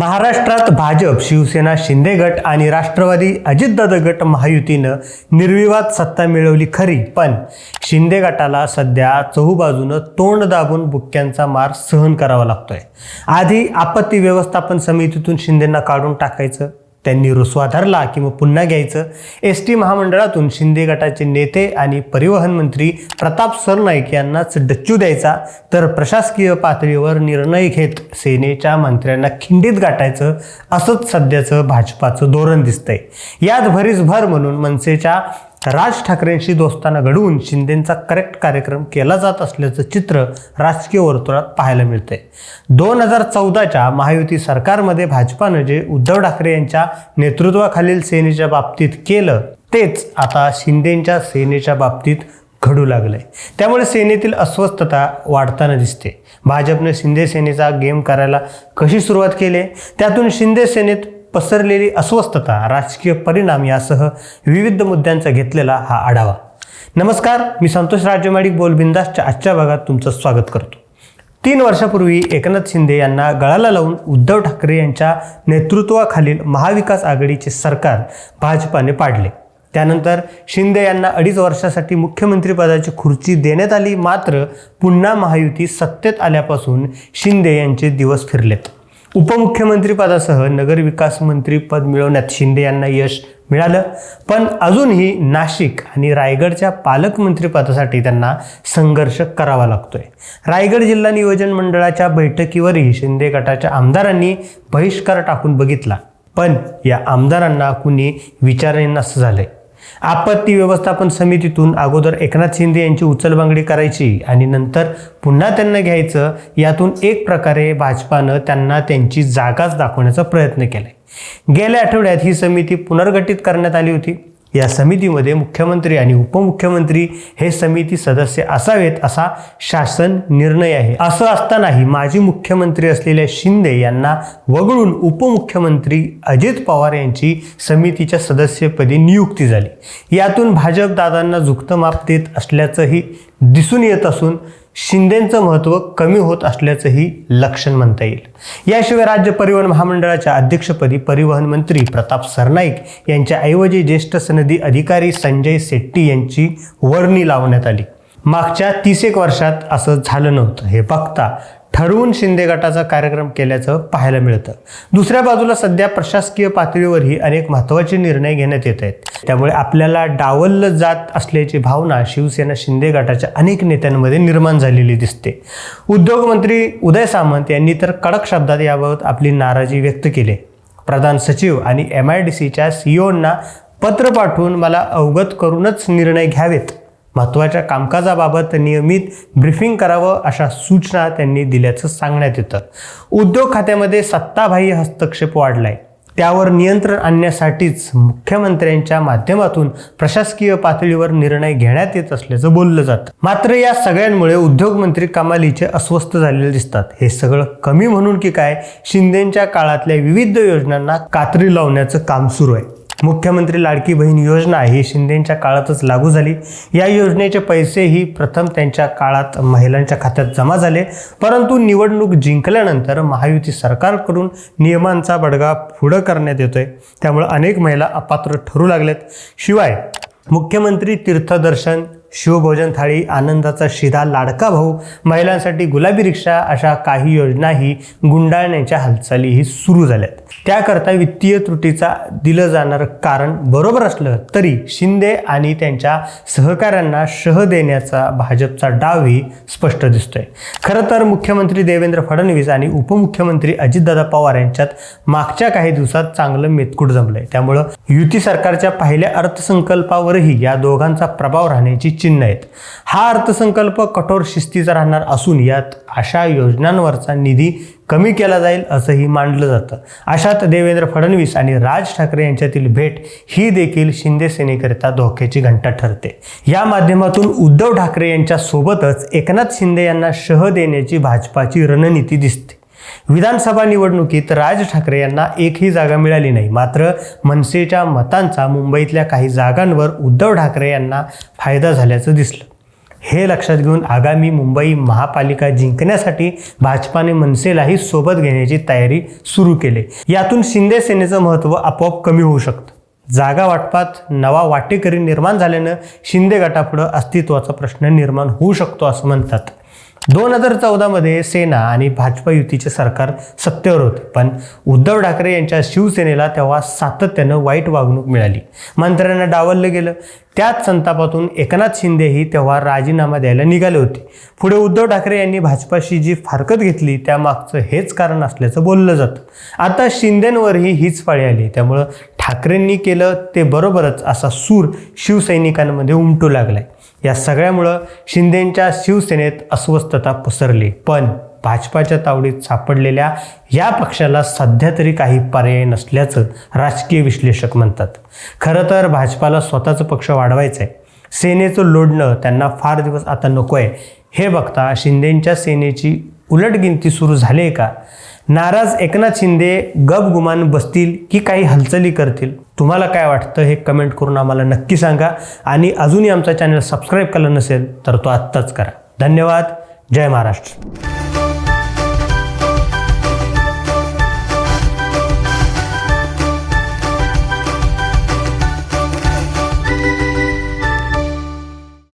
महाराष्ट्रात भाजप शिवसेना शिंदे गट आणि राष्ट्रवादी अजितदादा गट महायुतीनं निर्विवाद सत्ता मिळवली खरी. पण शिंदे गटाला सध्या चहूबाजूनं तोंड दाबून बुक्क्यांचा मार सहन करावा लागतोय. आधी आपत्ती व्यवस्थापन समितीतून शिंदेंना काढून टाकायचं. त्यांनी रुसवा धरला की मग पुन्हा घ्यायचं. एस टी महामंडळातून शिंदे गटाचे नेते आणि परिवहन मंत्री प्रताप सरनाईक यांनाच डच्चू द्यायचा. तर प्रशासकीय पातळीवर निर्णय घेत सेनेच्या मंत्र्यांना खिंडीत गाठायचं. असंच सध्याचं भाजपाचं धोरण दिसतंय. यात भरीस भर म्हणून मनसेच्या राज ठाकरेंशी दोस्ताना घडवून शिंदेंचा करेक्ट कार्यक्रम केला जात असल्याचं चित्र राजकीय वर्तुळात पाहायला मिळतंय. दोन हजार चौदाच्या महायुती सरकारमध्ये भाजपानं जे उद्धव ठाकरे यांच्या नेतृत्वाखालील सेनेच्या बाबतीत केलं तेच आता शिंदेंच्या सेनेच्या बाबतीत घडू लागलंय. त्यामुळे सेनेतील अस्वस्थता वाढताना दिसते. भाजपने शिंदे सेनेचा गेम करायला कशी सुरुवात केली? त्यातून शिंदे सेनेत पसरलेली अस्वस्थता राजकीय परिणाम यासह विविध मुद्द्यांचा घेतलेला हा आढावा. नमस्कार मी संतोष राजमाडिक बोलबिंदासच्या आजच्या भागात तुमचं स्वागत करतो. तीन वर्षापूर्वी एकनाथ शिंदे यांना गळाला लावून उद्धव ठाकरे यांच्या नेतृत्वाखालील महाविकास आघाडीचे सरकार भाजपाने पाडले. त्यानंतर शिंदे यांना अडीच वर्षासाठी मुख्यमंत्रीपदाची खुर्ची देण्यात आली मात्र पुन्हा महायुती सत्तेत आल्यापासून शिंदे यांचे दिवस फिरलेत. उपमुख्यमंत्रीपदासह नगरविकास मंत्री पद मिळवण्यात शिंदे यांना यश मिळालं. पण अजूनही नाशिक आणि रायगडच्या पालकमंत्रीपदासाठी त्यांना संघर्ष करावा लागतोय. रायगड जिल्हा नियोजन मंडळाच्या बैठकीवरही शिंदे गटाच्या आमदारांनी बहिष्कार टाकून बघितला. पण या आमदारांना कुणी विचारेन असं झालंय. आपत्ती व्यवस्थापन समितीतून अगोदर एकनाथ शिंदे यांची उचलबांगडी करायची आणि नंतर पुन्हा त्यांना घ्यायचं यातून एक प्रकारे भाजपानं त्यांना त्यांची जागाच दाखवण्याचा प्रयत्न केला गेल्या आठवड्यात ही समिती पुनर्गठित करण्यात आली होती. या समितीमध्ये मुख्यमंत्री आणि उपमुख्यमंत्री हे समिती सदस्य असावेत असा शासन निर्णय आहे. असं असतानाही माजी मुख्यमंत्री असलेल्या शिंदे यांना वगळून उपमुख्यमंत्री अजित पवार यांची समितीच्या सदस्यपदी नियुक्ती झाली. यातून भाजप दादांना झुकतं माप देत असल्याचंही दिसून येत असून शिंदेंचं महत्त्व कमी होत असल्याचंही लक्षण म्हणता येईल. याशिवाय राज्य परिवहन महामंडळाच्या अध्यक्षपदी परिवहन मंत्री प्रताप सरनाईक यांच्या ऐवजी ज्येष्ठ सनदी अधिकारी संजय शेट्टी यांची वर्णी लावण्यात आली. मागच्या तीस एक वर्षात असं झालं नव्हतं. हे बघता ठरवून शिंदे गटाचा कार्यक्रम केल्याचं पाहायला मिळतं. दुसऱ्या बाजूला सध्या प्रशासकीय पातळीवरही अनेक महत्त्वाचे निर्णय घेण्यात येत आहेत. त्यामुळे आपल्याला डावललं जात असल्याची भावना शिवसेना शिंदे गटाच्या अनेक नेत्यांमध्ये निर्माण झालेली दिसते. उद्योगमंत्री उदय सामंत यांनी तर कडक शब्दात याबाबत आपली नाराजी व्यक्त केली. प्रधान सचिव आणि एम आय डी सीच्या सीओंना पत्र पाठवून मला अवगत करूनच निर्णय घ्यावेत. महत्त्वाच्या कामकाजाबाबत नियमित ब्रीफिंग करावं अशा सूचना त्यांनी दिल्याचं सांगण्यात येतं. उद्योग खात्यामध्ये सत्ताबाह्य हस्तक्षेप वाढलाय. त्यावर नियंत्रण आणण्यासाठीच मुख्यमंत्र्यांच्या माध्यमातून प्रशासकीय पातळीवर निर्णय घेण्यात येत असल्याचं बोललं जातं. मात्र या सगळ्यांमुळे उद्योगमंत्री कमालीचे अस्वस्थ झालेले दिसतात. हे सगळं कमी म्हणून की काय? शिंदेच्या काळातल्या विविध योजनांना कात्री लावण्याचं काम सुरू आहे. मुख्यमंत्री लाडकी बहीण योजना ही शिंदेच्या काळातच लागू झाली. या योजनेचे पैसेही प्रथम त्यांच्या काळात महिलांच्या खात्यात जमा झाले. परंतु निवडणूक जिंकल्यानंतर महायुती सरकारकडून नियमांचा बडगा पुढं करण्यात येतोय. त्यामुळे अनेक महिला अपात्र ठरू लागल्यात शिवाय मुख्यमंत्री तीर्थदर्शन शिवभोजन थाळी आनंदाचा शिधा लाडका भाऊ महिलांसाठी गुलाबी रिक्षा अशा काही योजनाही गुंडाळण्याच्या हालचालीही सुरू झाल्यात. त्याकरता वित्तीय त्रुटीचा दिलं जाणारं कारण बरोबर असलं तरी शिंदे आणि त्यांच्या सहकाऱ्यांना शह देण्याचा भाजपचा डावही स्पष्ट दिसतोय. खरं तर मुख्यमंत्री देवेंद्र फडणवीस आणि उपमुख्यमंत्री अजितदादा पवार यांच्यात मागच्या काही दिवसात चांगलं मेतकूट जमलंय. त्यामुळं युती सरकारच्या पहिल्या अर्थसंकल्पावरही या दोघांचा प्रभाव राहण्याची चिन्ह आहेत. हा अर्थसंकल्प कठोर शिस्तीचा राहणार असून यात अशा योजनांवरचा निधी कमी केला जाईल असंही मानलं जातं. अशात देवेंद्र फडणवीस आणि राज ठाकरे यांच्यातील भेट ही देखील शिंदे सेनेकरिता धोक्याची घंटा ठरते. या माध्यमातून उद्धव ठाकरे यांच्यासोबतच एकनाथ शिंदे यांना शह देण्याची भाजपाची रणनीती दिसते. विधानसभा निवडणुकीत राज ठाकरे यांना एकही जागा मिळाली नाही. मात्र मनसेच्या मतांचा मुंबईतल्या काही जागांवर उद्धव ठाकरे यांना फायदा झाल्याचं दिसलं. हे लक्षात घेऊन आगामी मुंबई महापालिका जिंकण्यासाठी भाजपाने मनसेलाही सोबत घेण्याची तयारी सुरू केली. यातून शिंदे सेनेचं महत्त्व आपोआप कमी होऊ शकतं. जागा वाटपात नवा वाटेकरी निर्माण झाल्यानं शिंदे गटापुढं अस्तित्वाचा प्रश्न निर्माण होऊ शकतो असं म्हणतात. दोन हजार चौदामध्ये सेना आणि भाजपा युतीचे सरकार सत्तेवर होते. पण उद्धव ठाकरे यांच्या शिवसेनेला तेव्हा सातत्यानं वाईट वागणूक मिळाली. मंत्र्यांना डावललं गेलं. त्याच संतापातून एकनाथ शिंदेही तेव्हा राजीनामा द्यायला निघाले होते. पुढे उद्धव ठाकरे यांनी भाजपाशी जी फारकत घेतली त्यामागचं हेच कारण असल्याचं बोललं जातं. आता शिंदेंवरही हीच पाळी आली. त्यामुळं ठाकरेंनी केलं ते बरोबरच असा सूर शिवसैनिकांमध्ये उमटू लागलाय. या सगळ्यामुळं शिंदेंच्या शिवसेनेत अस्वस्थता पसरली. पण भाजपाच्या तावडीत सापडलेल्या या पक्षाला सध्या तरी काही पर्याय नसल्याचं राजकीय विश्लेषक म्हणतात. खरं तर भाजपाला स्वतःचं पक्ष वाढवायचं आहे सेनेचं लोढणं त्यांना फार दिवस आता नको आहे हे बघता शिंदेंच्या सेनेची उलटगिनती सुरू झाली आहे का? नाराज एकनाथ शिंदे गपगुमान बसतील की काही हालचाली करतील? तुम्हाला काय वाटतं हे कमेंट करून आम्हाला नक्की सांगा. आणि अजूनही आमचा चॅनल सबस्क्राईब केला नसेल तर तो आत्ताच करा. धन्यवाद. जय महाराष्ट्र.